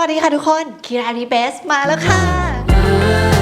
วัสดีค่ะทุกคน คีราดีเบสมาแล้วค่ะ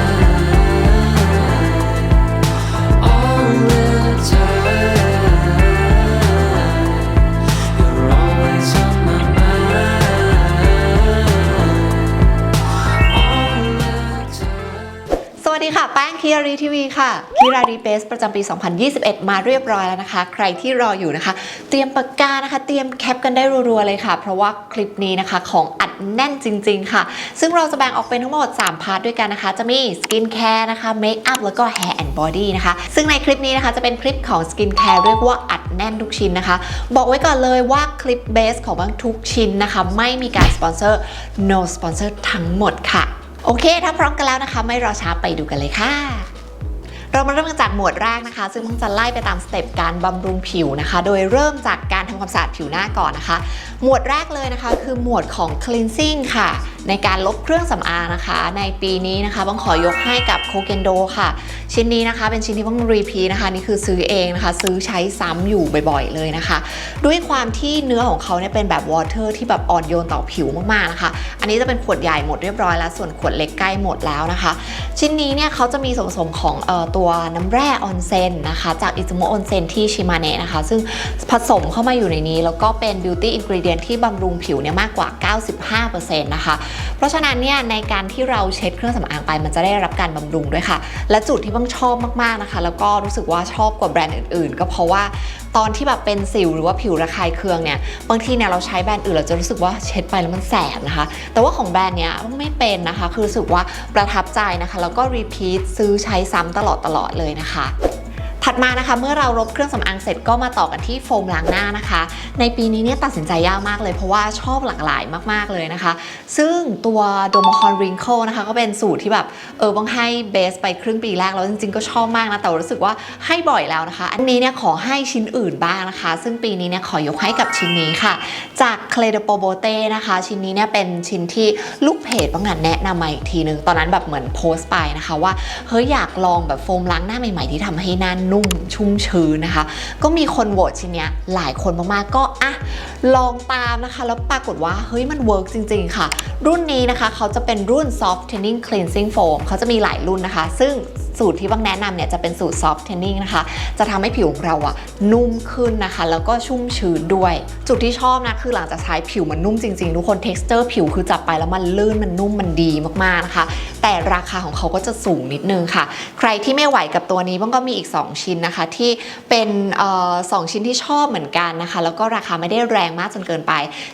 ค่ะแป้งคีรารีทีวีค่ะคีรารีเบสประจำปี 2021 มาเรียบร้อยแล้วนะคะ ใครที่รออยู่นะคะ เตรียมปากกานะคะ เตรียมแคปกันได้รัวๆเลยค่ะ เพราะว่าคลิปนี้นะคะของอัดแน่นจริง ๆ ค่ะ ซึ่งเราจะแบ่งออกเป็นทั้งหมด 3 พาร์ทด้วยกันนะคะ จะมีสกินแคร์นะคะเมคอัพแล้วก็ Hair and Body นะคะ ซึ่งในคลิปนี้นะคะจะเป็นคลิปของสกินแคร์เรียกว่าอัดแน่นทุกชิ้นนะคะ บอกไว้ก่อนเลยว่าคลิปเบสของบางทุกชิ้นนะคะ ไม่มีการสปอนเซอร์ no sponsor ทั้งหมดค่ะ โอเค ถ้าพร้อมกันแล้วนะคะ ไม่รอช้าไปดูกันเลยค่ะ เรามาเริ่มกันจากหมวดแรกนะคะ ซึ่งมันจะไล่ไปตามสเต็ปการบำรุงผิวนะคะ โดยเริ่มจากการทำความสะอาดผิวหน้าก่อนนะคะ หมวดแรกเลยนะคะ คือหมวดของ cleansing ค่ะ ในการลบเครื่องสำอางนะคะ ในปีนี้นะคะต้องขอยกให้กับโคเกนโดค่ะ ชิ้นนี้นะคะ เป็นชิ้นที่ต้องรีพีนะคะนี่คือซื้อเองนะคะ ซื้อใช้ซ้ำอยู่บ่อยๆเลยนะคะ ด้วยความที่เนื้อของเขาเนี่ยเป็นแบบวอเตอร์ที่แบบอ่อนโยนต่อผิวมากๆนะคะ อันนี้จะเป็นขวดใหญ่หมดเรียบร้อยแล้ว ส่วนขวดเล็กใกล้หมดแล้วนะคะ ชิ้นนี้เนี่ยเขาจะมีส่วนผสมของออตัวน้ำแร่ออนเซนนะคะจากอิซุโมะออนเซนที่ชิมาเนะนะคะ ซึ่งผสมเข้ามาอยู่ในนี้ แล้วก็เป็นบิวตี้อินก e เดียนที่บำรุงผิวเนี่ยมากกว่า 95%นะคะเพราะฉะนั้นเนี่ยในการที่เราเช็ดเครื่องสำอางไปมันจะได้รับการบำรุงด้วยค่ะ และจุดที่บ้างชอบมากๆนะคะ แล้วก็รู้สึกว่าชอบกว่าแบรนด์อื่นๆ ก็เพราะว่าตอนที่แบบเป็นสิวหรือว่าผิวระคายเคืองเนี่ยบางทีเนี่ยเราใช้แบรนด์อื่นเราจะรู้สึกว่าเช็ดไปแล้วมันแสบนะคะ แต่ว่าของแบรนด์เนี้ยไม่เป็นนะคะ คือรู้สึกว่าประทับใจนะคะ แล้วก็รีพีทซื้อใช้ซ้ำตลอดตลอดเลยนะคะ ถัดมานะคะเมื่อเราลบเครื่องสำอางเสร็จก็มาต่อกันที่โฟมล้างหน้านะคะ ในปีนี้เนี่ยตัดสินใจยากมากเลยเพราะว่าชอบหลากหลายมากๆเลยนะคะ ซึ่งตัวโดม o คอนริง k คนะคะก็เป็นสูตรที่แบบเออบ้างให้เบสไปครึ่งปีแรกแล้วจริงๆก็ชอบมากนะ แต่รู้สึกว่าให้บ่อยแล้วนะคะ อันนี้เนี่ยขอให้ชิ้นอื่นบ้างนะคะ ซึ่งปีนี้เนี่ยขอยกให้กับชิ้นนี้ค่ะ จากเคลเดโปโบเต้นะคะ ชิ้นนี้เนี่ยเป็นชิ้นที่ลูกเพจบ้างงานแนะนำมาอีกทีนึงตอนนั้นแบบเหมือนโพสต์ไปนะคะว่าเฮ้ยอยากลองแบบโฟมล้างหน้าใหม่ๆที่ทำให้หน้านุุ่มชุ่มชื้นนะคะ ก็มีคนโหวตชิ้นเนี้ยหลายคนมากๆก็อะลองตามนะคะ แล้วปรากฏว่าเฮ้ยมันเวิร์กจริง ๆ ค่ะ รุ่นนี้นะคะเขาจะเป็นรุ่น soft tanning cleansing foam เขาจะมีหลายรุ่นนะคะ ซึ่ง สูตรที่บางแนะนำเนี่ยจะเป็นสูตร soft tanning นะคะ จะทำให้ผิวของเราอะนุ่มขึ้นนะคะ แล้วก็ชุ่มชื้นด้วย จุดที่ชอบนะคือหลังจากใช้ผิวมันนุ่มจริงๆ ทุกคน texture ผิวคือจับไปแล้วมันลื่นมันนุ่มมันดีมากๆนะคะ แต่ราคาของเขาก็จะสูงนิดนึงค่ะ ใครที่ไม่ไหวกับตัวนี้บ้างก็มีอีก 2 ชิ้นนะคะ ที่เป็นออสองชิ้นที่ชอบเหมือนกันนะคะ แล้วก็ราคาไม่ได้แรงมากจนเกินไป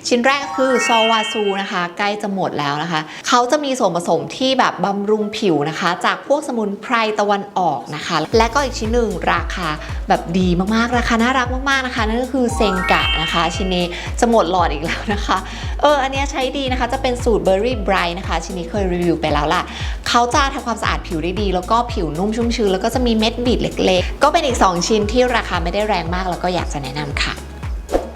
ชิ้นแรกคือซอวาซูนะคะใกล้จะหมดแล้วนะคะ เขาจะมีส่วนผสมที่แบบบำรุงผิวนะคะ จากพวกสมุนไพรตะวันออกนะคะ และก็อีกชิ้นหนึ่งราคาแบบดีมากๆ ราคาน่ารักมากๆนะคะ นั่นก็คือเซงกะนะคะ ชิ้นนี้จะหมดหลอดอีกแล้วนะคะ เออ อันเนี้ยใช้ดีนะคะ จะเป็นสูตรเบอร์รี่ไบรท์นะคะ ชิ้นนี้เคยรีวิวไปแล้วล่ะ เขาจะทำความสะอาดผิวได้ดี แล้วก็ผิวนุ่มชุ่มชื้น แล้วก็จะมีเม็ดบีดเล็ก ๆ ก็เป็นอีก 2 ชิ้นที่ราคาไม่ได้แรงมาก แล้วก็อยากจะแนะนำค่ะ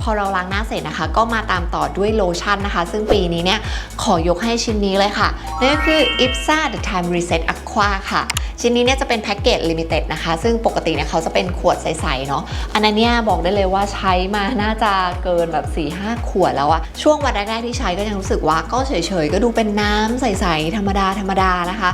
พอเราล้างหน้าเสร็จนะคะ ก็มาตามต่อด้วยโลชั่นนะคะ ซึ่งปีนี้เนี่ยขอยกให้ชิ้นนี้เลยค่ะนั่นก็คือ IPSA The Time Reset Aqua ค่ะ ชิ้นนี้เนี่ยจะเป็นแพ็กเกจลิมิเต็ดนะคะ ซึ่งปกติเนี่ยเขาจะเป็นขวดใสๆเนาะอันนั้นเนี่ยบอกได้เลยว่าใช้มาน่าจะเกินแบบ4-5ขวดแล้วอะช่วงวันแรกๆที่ใช้ก็ยังรู้สึกว่าก็เฉยๆ ก็ดูเป็นน้ำใสๆธรรมดาธรรมดานะคะ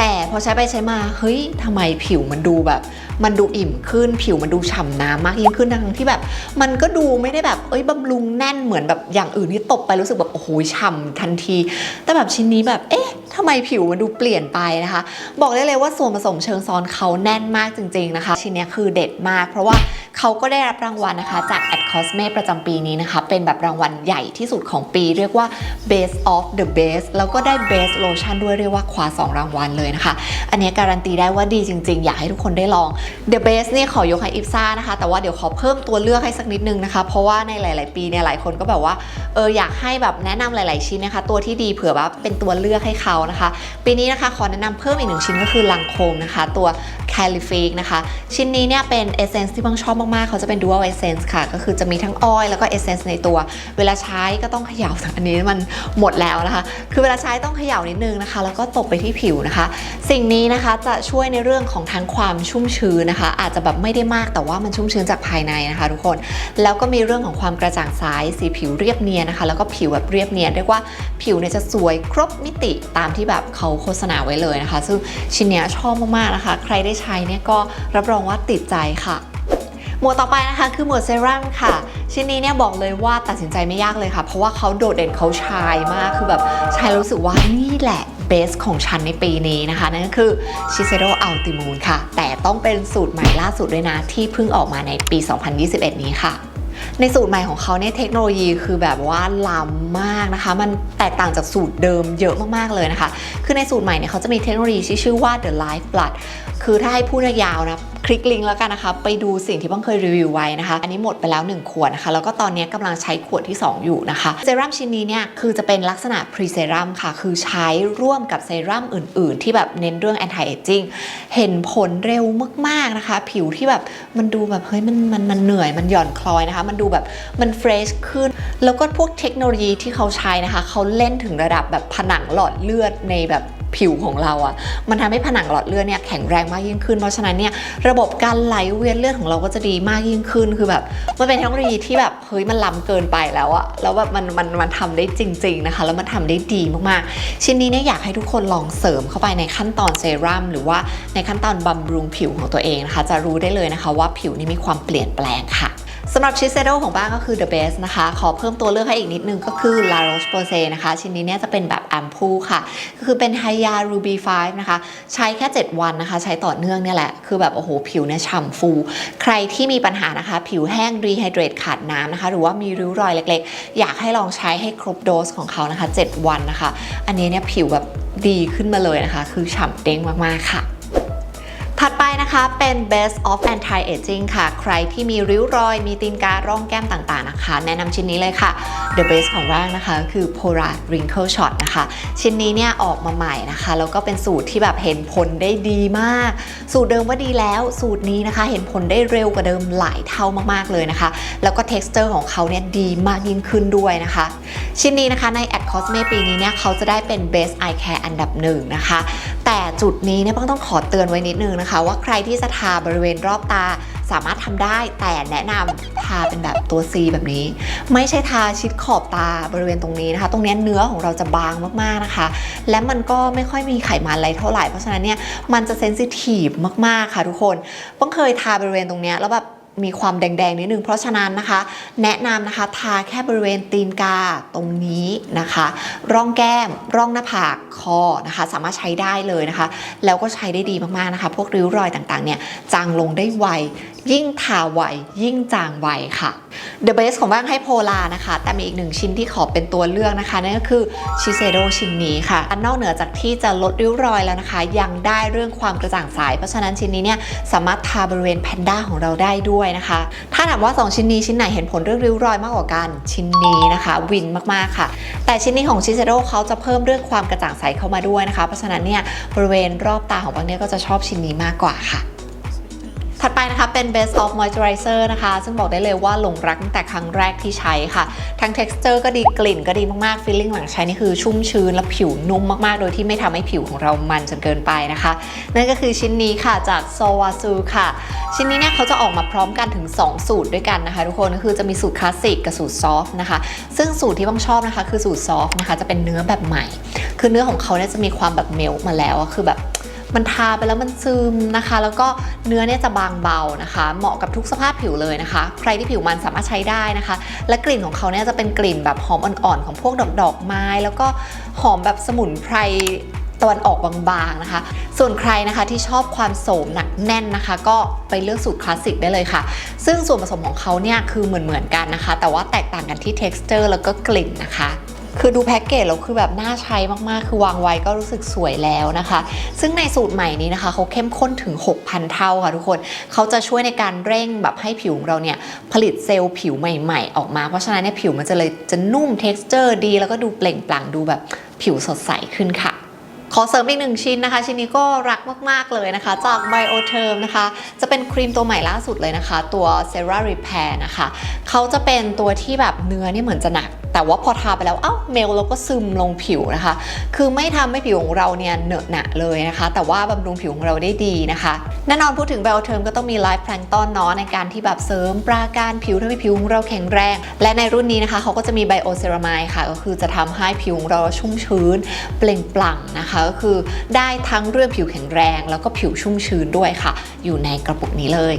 แต่พอใช้ไปใช้มาเฮ้ยทำไมผิวมันดูแบบ มันดูอิ่มขึ้น ผิวมันดูฉ่ำน้ำมากยิ่งขึ้นทั้งที่แบบ มันก็ดูไม่ได้แบบเอ้ยบำรุงแน่นเหมือนแบบอย่างอื่นที่ตบไปรู้สึกแบบโอ้โหฉ่ำทันที แต่แบบชิ้นนี้แบบเอ๊ะ ทำไมผิวมันดูเปลี่ยนไปนะคะ บอกได้เลยว่าส่วนผสมเชิงซ้อนเขาแน่นมากจริง ๆนะคะ ชิ้นนี้คือเด็ดมาก เพราะว่าเขาก็ได้รับรางวัลนะคะจาก Ad Cosme ประจำปีนี้นะคะ เป็นแบบรางวัลใหญ่ที่สุดของปี เรียกว่า Best of the Best แล้วก็ได้ Best Lotion ด้วยเรียกว่าคว้าสองรางวัลเลยนะคะ อันนี้การันตีได้ว่าดีจริง ๆ อยากให้ทุกคนได้ลอง The Best เนี่ยขอยกให้อิฟซ่านะคะ แต่ว่าเดี๋ยวขอเพิ่มตัวเลือกให้สักนิดนึงนะคะ เพราะว่าในหลาย ๆ ปีเนี่ยหลายคนก็แบบว่าเอออยากให้แบบแนะนำหลาย ๆ ชิ้นนะคะ ตัวที่ดีเผื่อว่าเป็นตัวเลือกให้เขานะคะ ปีนี้นะคะขอแนะนำเพิ่มอีกหนึ่งชิ้นก็คือลังโคมนะคะ ตัว c a l i f i c นะคะ ชิ้นนี้เนี่ยเป็นเอเซนส์ที่บังชอบมาก ๆ เขาจะเป็น dual essence ค่ะ ก็คือจะมีทั้งออยล์แล้วก็ essence ในตัว เวลาใช้ก็ต้องเขย่าอันนี้มันหมดแล้วนะคะ คือเวลาใช้ต้องเขย่านิดนึงนะคะ แล้วก็ตบไปที่ผิวนะคะ สิ่งนี้นะคะจะช่วยในเรื่องของทั้งความชุ่มชื้นนะคะ อาจจะแบบไม่ได้มากแต่ว่ามันชุ่มชื้นจากภายในนะคะ ทุกคนแล้วก็มีเรื่องของความกระจ่างใสสีผิวเรียบเนียนนะคะ แล้วก็ผิวแบบเรียบเนียนเรียกว่าผิวเนี่ยจะสวยครบมิติตามที่แบบเขาโฆษณาไว้เลยนะคะ ซึ่งชิ้นเนี้ยชอบมากๆนะคะ ใครได้ใช้เนี่ยก็รับรองว่าติดใจค่ะ หมวดต่อไปนะคะคือหมวดเซรั่มค่ะชิ้นนี้เนี่ยบอกเลยว่าตัดสินใจไม่ยากเลยค่ะ เพราะว่าเขาโดดเด่นเขาชายมากคือแบบช้แล้วรู้สึกว่านี่แหละเบสของฉันในปีนี้นะคะ นั่นก็คือ Shiseido Ultimune ค่ะ แต่ต้องเป็นสูตรใหม่ล่าสุดด้วยนะ ที่เพิ่งออกมาในปี 2021 นี้ค่ะ ในสูตรใหม่ของเขาเนี่ยเทคโนโลยีคือแบบว่าล้ำมากนะคะ มันแตกต่างจากสูตรเดิมเยอะมากๆเลยนะคะ คือในสูตรใหม่เนี่ยเขาจะมีเทคโนโลยีที่ชื่อว่า The Life Blood คือถ้าให้พูดยาวนะคลิกลิงก์แล้วกันนะคะ ไปดูสิ่งที่บ้างเคยรีวิวไว้นะคะ อันนี้หมดไปแล้ว 1 ขวดนะคะ แล้วก็ตอนนี้กำลังใช้ขวดที่ 2 อยู่นะคะเซรั่มชิ้นนี้เนี่ยคือจะเป็นลักษณะพรีเซรั่มค่ะ คือใช้ร่วมกับเซรั่มอื่น ๆ ที่แบบเน้นเรื่อง anti aging เห็นผลเร็วมาก ๆ นะคะ ผิวที่แบบมันดูแบบเฮ้ยมันมันมันเหนื่อยมันหย่อนคลอยนะคะ มันดูแบบมันเฟรชขึ้น แล้วก็พวกเทคโนโลยีที่เขาใช้นะคะเขาเล่นถึงระดับแบบผนังหลอดเลือดในแบบ ผิวของเราอะ่ะมันทำให้ผนังหลอดเลือดเนี่ยแข็งแรงมากยิ่งขึ้น เพราะฉะนั้นเนี่ยระบบการไหลเวียนเลือดของเราก็จะดีมากยิ่งขึ้นคือแบบมันเป็นเทคโนโลยีที่แบบเฮ้ยมันล้ำเกินไปแล้วอะแล้วแบบมันมันมันทำได้จริง ๆนะคะ แล้วมันทำได้ดีมากๆ ชิ้นนี้เนี่ยอยากให้ทุกคนลองเสริมเข้าไปในขั้นตอนเซรั่มหรือว่าในขั้นตอนบำรุงผิวของตัวเองนะคะ จะรู้ได้เลยนะคะว่าผิวนี่มีความเปลี่ยนแปลงค่ะ สำหรับชิเซโดของบ้านก็คือ The Best นะคะ ขอเพิ่มตัวเลือกให้อีกนิดนึงก็คือ La Roche Posay นะคะ ชิ้นนี้เนี่ยจะเป็นแบบแอมพูค่ะ ก็คือเป็น Hya Ruby 5 นะคะ ใช้แค่ 7 วันนะคะ ใช้ต่อเนื่องเนี่ยแหละ คือแบบโอ้โห ผิวเนี่ยฉ่ำฟู ใครที่มีปัญหานะคะ ผิวแห้ง Rehydrate ขาดน้ำนะคะ หรือว่ามีริ้วรอยเล็กๆ อยากให้ลองใช้ให้ครบโดสของเขานะคะ 7 วันนะคะ อันนี้เนี่ยผิวแบบดีขึ้นมาเลยนะคะ คือฉ่ำเด้งมากๆค่ะ ถัดไปนะคะเป็น Best of Anti Aging ค่ะ ใครที่มีริ้วรอย มีตีนการ่องแก้มต่างๆนะคะ แนะนำชิ้นนี้เลยค่ะ The Best ของร่างนะคะ คือ Pora Wrinkle Shot นะคะ ชิ้นนี้เนี่ยออกมาใหม่นะคะ แล้วก็เป็นสูตรที่แบบเห็นผลได้ดีมาก สูตรเดิมว่าดีแล้ว สูตรนี้นะคะ เห็นผลได้เร็วกว่าเดิมหลายเท่ามากๆเลยนะคะ แล้วก็ texture ของเขาเนี่ยดีมากยิ่งขึ้นด้วยนะคะ ชิ้นนี้นะคะใน At Cosme ปีนี้เนี่ยเขาจะได้เป็น Best Eye Care อันดับหนึ่งนะคะ แต่จุดนี้เนี่ยป้องต้องขอเตือนไว้นิดนึงนะคะ ว่าใครที่จะทาบริเวณรอบตาสามารถทำได้แต่แนะนำทาเป็นแบบตัว C แบบนี้ ไม่ใช่ทาชิดขอบตาบริเวณตรงนี้นะคะ ตรงนี้เนื้อของเราจะบางมากๆนะคะ และมันก็ไม่ค่อยมีไขมันอะไรเท่าไหร่เพราะฉะนั้นเนี่ยมันจะเซนซิทีฟมากๆค่ะทุกคนป้องเคยทาบริเวณตรงนี้แล้วแบบ มีความแดงๆนิดนึงเพราะฉะนั้นนะคะ แนะนำนะคะทาแค่บริเวณตีนกาตรงนี้นะคะ ร่องแก้มร่องหน้าผากคอนะคะ สามารถใช้ได้เลยนะคะ แล้วก็ใช้ได้ดีมากๆนะคะ พวกริ้วรอยต่างๆเนี่ยจางลงได้ไว ยิ่งทาไวยิ่งจางไวค่ะ The Best ของบ้างให้โพลานะคะ แต่มีอีกหนึ่งชิ้นที่ขอเป็นตัวเลือกนะคะนั่นก็คือชิเซโดชิ้นนี้ค่ะอันนอกเหนือจากที่จะลดริ้วรอยแล้วนะคะ ยังได้เรื่องความกระจ่างใสเพราะฉะนั้นชิ้นนี้เนี่ยสามารถทาบริเวณแพนด้าของเราได้ด้วยนะคะ ถ้าถามว่า 2 ชิ้นนี้ชิ้นไหนเห็นผลเรื่องริ้วรอยมากกว่ากันชิ้นนี้นะคะวินมากๆค่ะ แต่ชิ้นนี้ของชิเซโดเขาจะเพิ่มเรื่องความกระจ่างใสเข้ามาด้วยนะคะ เพราะฉะนั้นเนี่ยบริเวณรอบตาของบางเนี่ยก็จะชอบชิ้นนี้มากกว่าค่ะ ถัดไปนะคะเป็น Best of Moisturizer นะคะ ซึ่งบอกได้เลยว่าหลงรักตั้งแต่ครั้งแรกที่ใช้ค่ะ ทั้ง texture ก็ดีกลิ่นก็ดีมากๆ feeling หลังใช้นี่คือชุ่มชื้นและผิวนุ่มมากๆ โดยที่ไม่ทำให้ผิวของเรามันจนเกินไปนะคะ นั่นก็คือชิ้นนี้ค่ะจาก s o w a s u ค่ะ ชิ้นนี้เนี่ยเขาจะออกมาพร้อมกันถึง 2 สูตรด้วยกันนะคะทุกคนก็คือจะมีสูตรคลาสสิกกับสูตรซอฟต์นะคะ ซึ่งสูตรที่บ้างชอบนะคะ คือสูตรซอฟต์นะคะจะเป็นเนื้อแบบใหม่ คือเนื้อของเขาเนี่ยจะมีความแบบเมลมาแล้วคือแบบ มันทาไปแล้วมันซึมนะคะ แล้วก็เนื้อเนี่ยจะบางเบานะคะ เหมาะกับทุกสภาพผิวเลยนะคะ ใครที่ผิวมันสามารถใช้ได้นะคะ และกลิ่นของเขาเนี่ยจะเป็นกลิ่นแบบหอมอ่อนๆของพวกดอกดอกไม้ แล้วก็หอมแบบสมุนไพรตะวันออกบางๆนะคะ ส่วนใครนะคะที่ชอบความโสมหนักแน่นนะคะ ก็ไปเลือกสูตรคลาสสิกได้เลยค่ะ ซึ่งส่วนผสมของเขาเนี่ยคือเหมือนๆกันนะคะ แต่ว่าแตกต่างกันที่ texture แล้วก็กลิ่นนะคะ คือดูแพ็กเกจแล้วคือแบบน่าใช้มากๆ คือวางไว้ก็รู้สึกสวยแล้วนะคะ ซึ่งในสูตรใหม่นี้นะคะเขาเข้มข้นถึง 6,000 เท่าค่ะทุกคนเขาจะช่วยในการเร่งแบบให้ผิวของเราเนี่ยผลิตเซลล์ผิวใหม่ๆ ออกมา เพราะฉะนั้นเนี่ยผิวมันจะเลยจะนุ่ม texture ดี แล้วก็ดูเปล่งปลั่งดูแบบผิวสดใสขึ้นค่ะขขอเสริมอีกหนึ่งชิ้นนะคะ ชิ้นนี้ก็รักมาก ๆ เลยนะคะ จาก Bioterm นะคะ จะเป็นครีมตัวใหม่ล่าสุดเลยนะคะ ตัว Cera Repair นะคะ เขาจะเป็นตัวที่แบบเนื้อเนี่ยเหมือนจะหนัก แต่ว่าพอทาไปแล้ว เอ้าเมลแล้วก็ซึมลงผิวนะคะ คือไม่ทำให้ผิวของเราเนี่ยเหนอะหนะเลยนะคะ แต่ว่าบำรุงผิวของเราได้ดีนะคะ แน่นอนพูดถึง Bioterm ก็ต้องมี Life Plankton เนาะในการที่แบบเสริมปราการผิวทำให้ผิวของเราแข็งแรง และในรุ่นนี้นะคะเขาก็จะมี Bioceramide ค่ะ ก็คือจะทำให้ผิวของเราชุ่มชื้น เปล่งปลั่งนะคะ ก็คือได้ทั้งเรื่องผิวแข็งแรง แล้วก็ผิวชุ่มชื้นด้วยค่ะ อยู่ในกระปุกนี้เลย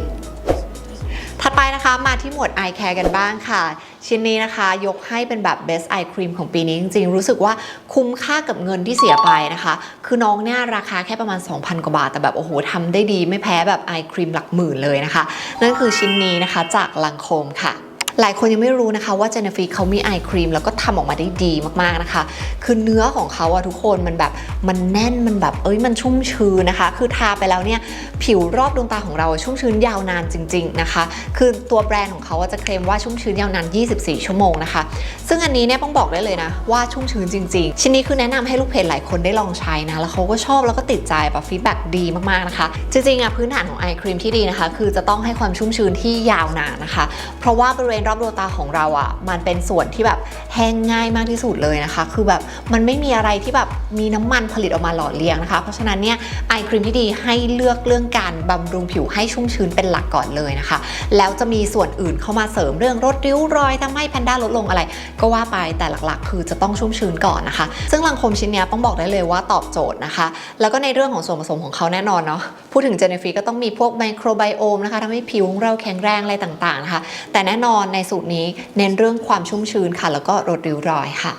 ถัดไปนะคะมาที่หมวด eye care กันบ้างค่ะ ชิ้นนี้นะคะยกให้เป็นแบบ best eye cream ของปีนี้จริงๆ รู้สึกว่าคุ้มค่ากับเงินที่เสียไปนะคะ คือน้องเนี่ยราคาแค่ประมาณ 2,000 กว่าบาท แต่แบบโอ้โหทำได้ดีไม่แพ้แบบ eye cream หลักหมื่นเลยนะคะ นั่นคือชิ้นนี้นะคะจากลังโคมค่ะ หลายคนยังไม่รู้นะคะว่าเจเนฟีเขามีไอครีมแล้วก็ทำออกมาได้ดีมากๆนะคะ คือเนื้อของเขาอะทุกคนมันแบบมันแน่นมันแบบเอ้ยมันชุ่มชื้นนะคะ คือทาไปแล้วเนี่ยผิวรอบดวงตาของเราชุ่มชื้นยาวนานจริง ๆนะคะ คือตัวแบรนด์ของเขาจะเคลมว่าชุ่มชื้นยาวนาน 24 ชั่วโมงนะคะ ซึ่งอันนี้เนี่ยต้องบอกได้เลยนะว่าชุ่มชื้นจริง ๆ ชิ้นนี้คือแนะนำให้ลูกเพจหลายคนได้ลองใช้นะแล้วเขาก็ชอบแล้วก็ติดใจแบบฟีดแบ็กดีมากๆนะคะ จริงๆอะพื้นฐานของไอครีมที่ดีนะคะ คือจะต้องให้ความชุ่มชื้นที่ยาวนานนะคะ เพราะว่าบริเวณรอบดวงตาของเราอะมันเป็นส่วนที่แบบแห้งง่ายมากที่สุดเลยนะคะ คือแบบมันไม่มีอะไรที่แบบมีน้ำมันผลิตออกมาหล่อเลี้ยงนะคะ เพราะฉะนั้นเนี่ยไอครีมที่ดีให้เลือกเรื่องการบำรุงผิวให้ชุ่มชื้นเป็นหลักก่อนเลยนะคะ แล้วจะมีส่วนอื่นเข้ามาเสริมเรื่องลดริ้วรอยทำให้แพนด้าลดลงอะไร ก็ว่าไปแต่หลักๆ คือจะต้องชุ่มชื้นก่อนนะคะ ซึ่งลังโคมชิ้นเนี้ยต้องบอกได้เลยว่าตอบโจทย์นะคะ แล้วก็ในเรื่องของส่วนผสมของเขาแน่นอนเนาะพูดถึงเจเนฟีก็ต้องมีพวกไมโครไบโอมนะคะทำให้ผิวของเราแข็งแรงอะไรต่างๆนะคะแต่แน่นอนในสูตรนี้เน้นเรื่องความชุ่มชื้นค่ะ แล้วก็ลดริ้วรอยค่ะ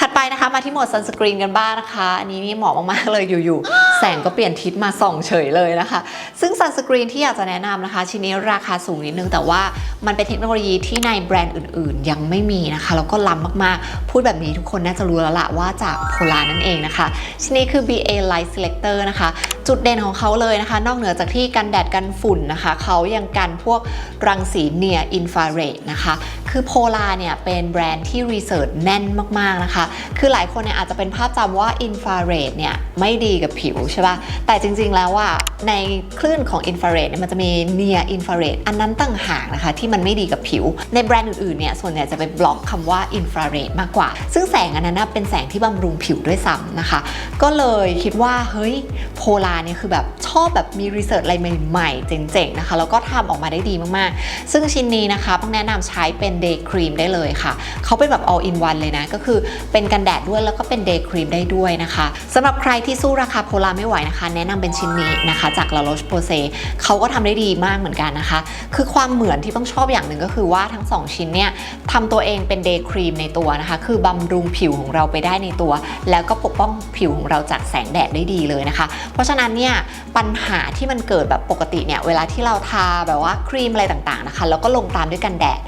ถัดไปนะคะมาที่โหมดซันสกรีนกันบ้างนะคะ อันนี้นี่เหมาะมากๆเลยอยู่ๆ แสงก็เปลี่ยนทิศมาส่องเฉยเลยนะคะ ซึ่งซันสกรีนที่อยากจะแนะนำนะคะชิ้นนี้ราคาสูงนิดนึง แต่ว่ามันเป็นเทคโนโลยีที่ในแบรนด์อื่นๆ ยังไม่มีนะคะ แล้วก็ล้ำมากๆ พูดแบบนี้ทุกคนน่าจะรู้แล้วละว่าจากโพลานั่นเองนะคะ ชิ้นนี้คือ BA Light Selector นะคะ จุดเด่นของเขาเลยนะคะ นอกเหนือจากที่กันแดดกันฝุ่นนะคะเขายังกันพวกรังสีเนียอินฟราเรดนะคะคือโพลาเนี่ยเป็นแบรนด์ที่รีเสิร์ชแน่นมากๆนะคะ คือหลายคนเนี่ยอาจจะเป็นภาพจำว่าอินฟราเรดเนี่ยไม่ดีกับผิวใช่ปะ่ะ แต่จริงๆแล้วว่าในคลื่นของอินฟราเรดเนี่ยมันจะมีเนียอินฟราเรดอันนั้นต่างหากนะคะที่มันไม่ดีกับผิว ในแบรนด์อื่นๆเนี่ยส่วนใหญ่จะไปบล็อกคำว่าอินฟราเรดมากกว่า ซึ่งแสงอันนั้นเป็นแสงที่บำรุงผิวด้วยซ้ำนะคะ ก็เลยคิดว่าเฮ้ยโพลาเนี่ยคือแบบชอบแบบมีรีเสิร์ชอะไรใหม่ๆเจ๋งๆนะคะแล้วก็ทำออกมาได้ดีมากๆ ซึ่งชิ้นนี้นะคะต้องแนะนำใช้เป็นเดย์ครีมได้เลยค่ะ เขาเป็นแบบ all in one เลยนะ ก็คือเป็นกันแดดด้วยแล้วก็เป็นเดย์ครีมได้ด้วยนะคะสำหรับใครที่สู้ราคาโพลาไม่ไหวนะคะ แนะนำเป็นชิ้นนี้นะคะ จาก La Roche Posay เขาก็ทำได้ดีมากเหมือนกันนะคะ คือความเหมือนที่ต้องชอบอย่างหนึ่งก็คือว่าทั้ง 2 ชิ้นเนี่ยทำตัวเองเป็นเดย์ครีมในตัวนะคะ คือบำรุงผิวของเราไปได้ในตัว แล้วก็ปกป้องผิวของเราจากแสงแดดได้ดีเลยนะคะ เพราะฉะนั้นเนี่ยปัญหาที่มันเกิดแบบปกติเนี่ยเวลาที่เราทาแบบว่าครีมอะไรต่างๆนะคะ แล้วก็ลงตามด้วยกันแดด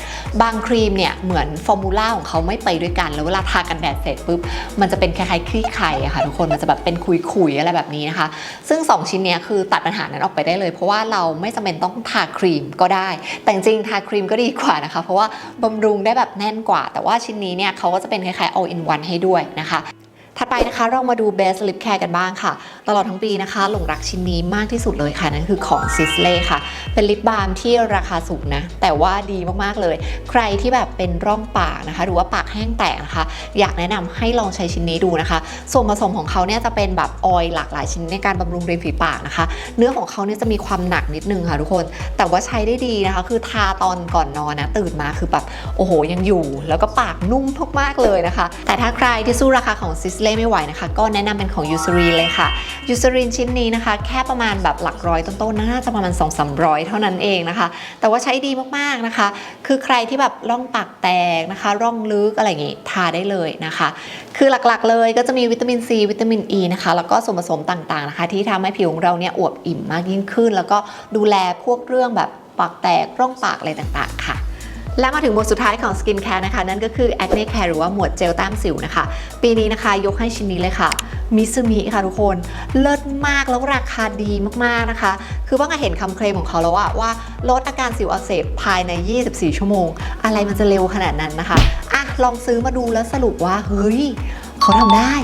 บางครีมเนี่ยเหมือนฟอร์มูล่าของเขาไม่ไปด้วยกัน แล้วเวลาทากันแดดเสร็จปุ๊บมันจะเป็นคล้ายๆคลี่ไข่ค่ะทุกคนมันจะแบบเป็นคุยๆอะไรแบบนี้นะคะ ซึ่ง 2 ชิ้นเนี้ยคือตัดปัญหานั้นออกไปได้เลย เพราะว่าเราไม่จำเป็นต้องทาครีมก็ได้ แต่จริงทาครีมก็ดีกว่านะคะ เพราะว่าบำรุงได้แบบแน่นกว่า แต่ว่าชิ้นนี้เนี่ยเขาก็จะเป็นคล้ายๆ all in one ให้ด้วยนะคะ ถัดไปนะคะเรามาดู Best Lip Care กันบ้างค่ะ ตลอดทั้งปีนะคะ หลงรักชิ้นนี้มากที่สุดเลยค่ะ นั่นคือของ Sisley ค่ะ เป็นลิปบาล์มที่ราคาสูงนะ แต่ว่าดีมากๆเลย ใครที่แบบเป็นร่องปากนะคะ หรือว่าปากแห้งแตกนะคะ อยากแนะนำให้ลองใช้ชิ้นนี้ดูนะคะ ส่วนผสมของเขาเนี่ยจะเป็นแบบออยล์หลากหลายชิ้นในการบำรุงริมฝีปากนะคะ เนื้อของเขาเนี่ยจะมีความหนักนิดนึงค่ะทุกคน แต่ว่าใช้ได้ดีนะคะ คือทาตอนก่อนนอนนะตื่นมาคือแบบโอ้โหยังอยู่ แล้วก็ปากนุ่มมากๆเลยนะคะ แต่ถ้าใครที่สู้ราคาของซิสเลไม่ไหวนะคะ ก็แนะนำเป็นของ u s e r i n เลยค่ะ u s e r i n ชิ้นนี้นะคะ แค่ประมาณแบบหลักร้อยต้นๆน่าจะประมาณ2 3 0 0 เท่านั้นเองนะคะ แต่ว่าใช้ดีมากๆนะคะ คือใครที่แบบร่องปากแตกนะคะ ร่องลึกอะไรอย่างงี้ทาได้เลยนะคะ คือหลักๆเลยก็จะมีวิตามินซีวิตามินอ e นะคะ แล้วก็ส่วนผสมต่างๆนะคะ ที่ทำให้ผิวของเราเนี่ยอวบอิ่มมากยิ่งขึ้น แล้วก็ดูแลพวกเรื่องแบบปากแตกร่องปากอะไรต่างๆค่ะ และมาถึงบทสุดท้ายของ Skin Care นะคะ นั่นก็คือ Acne Care หรือว่าหมวดเจลแต้มสิวนะคะ ปีนี้นะคะยกให้ชิ้นนี้เลยค่ะมิซมิค่ะทุกคนเลิศมากแล้วราคาดีมากๆนะคะ คือว่าเห็นคำเคลมของเขาแล้วอะว่าลดอาการสิวอักเสบภายใน 24 ชั่วโมง อะไรมันจะเร็วขนาดนั้นนะคะอะลองซื้อมาดูแล้วสรุปว่าเฮ้ยเขาทำได้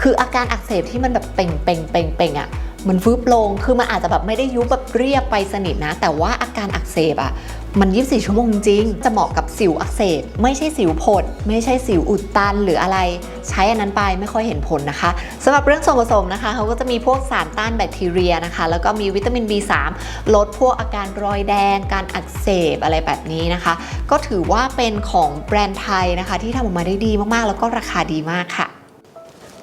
คืออาการอักเสบที่มันแบบเป่งเป่งเป่งเป่งอะมันฟืบลง คือมันอาจจะแบบไม่ได้ยุบแบบเรียบไปสนิทนะ แต่ว่าอาการอักเสบอะ มัน 24 ชั่วโมงจริง จะเหมาะกับสิวอักเสบ ไม่ใช่สิวผด ไม่ใช่สิวอุดตันหรืออะไร ใช้อันนั้นไปไม่ค่อยเห็นผลนะคะสำหรับเรื่องส่วนผสมนะคะเขาก็จะมีพวกสารต้านแบคทีเรียนะคะ แล้วก็มีวิตามิน B3 ลดพวกอาการรอยแดง การอักเสบอะไรแบบนี้นะคะ ก็ถือว่าเป็นของแบรนด์ไทยนะคะ ที่ทำออกมาได้ดีมากๆ แล้วก็ราคาดีมากค่ะ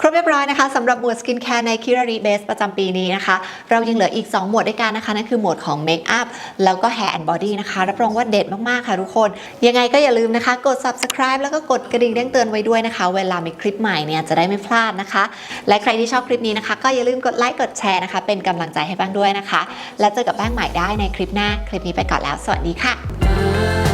รบเรียบร้อยนะคะสำหรับหมวดสกินแคร์ในคิรารีเบสประจำปีนี้นะคะ เรายังเหลืออีก 2 หมวดด้วยกันนะคะนั่นคือหมวดของเมคอัพแล้วก็ Hair and Body นะคะ รับรองว่าเด็ดมาก ๆ ค่ะทุกคน ยังไงก็อย่าลืมนะคะ กด subscribe แล้วก็กดกระดิ่งแจ้งเตือนไว้ด้วยนะคะ เวลามีคลิปใหม่เนี่ยจะได้ไม่พลาดนะคะ และใครที่ชอบคลิปนี้นะคะ ก็อย่าลืมกดไลค์กดแชร์นะคะ เป็นกำลังใจให้บ้างด้วยนะคะ และเจอกับแป้งใหม่ได้ในคลิปหน้าคลิปนี้ไปก่อนแล้ว สวัสดีค่ะ